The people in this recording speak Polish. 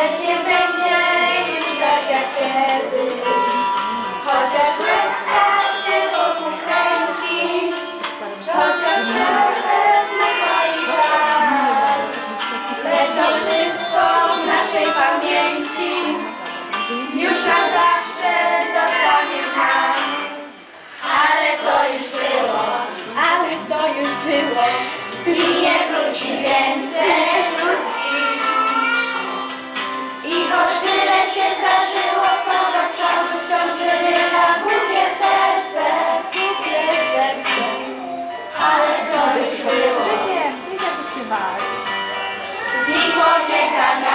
Lecz nie będzie już tak jak kiedyś. Chociaż łezka się wokół kręci Chociaż nawet smutno i żal. Lecz wszystko w naszej pamięci Już na zawsze zostanie w nas. Ale to już było Ale to już było. I nie wróci Tus hijos de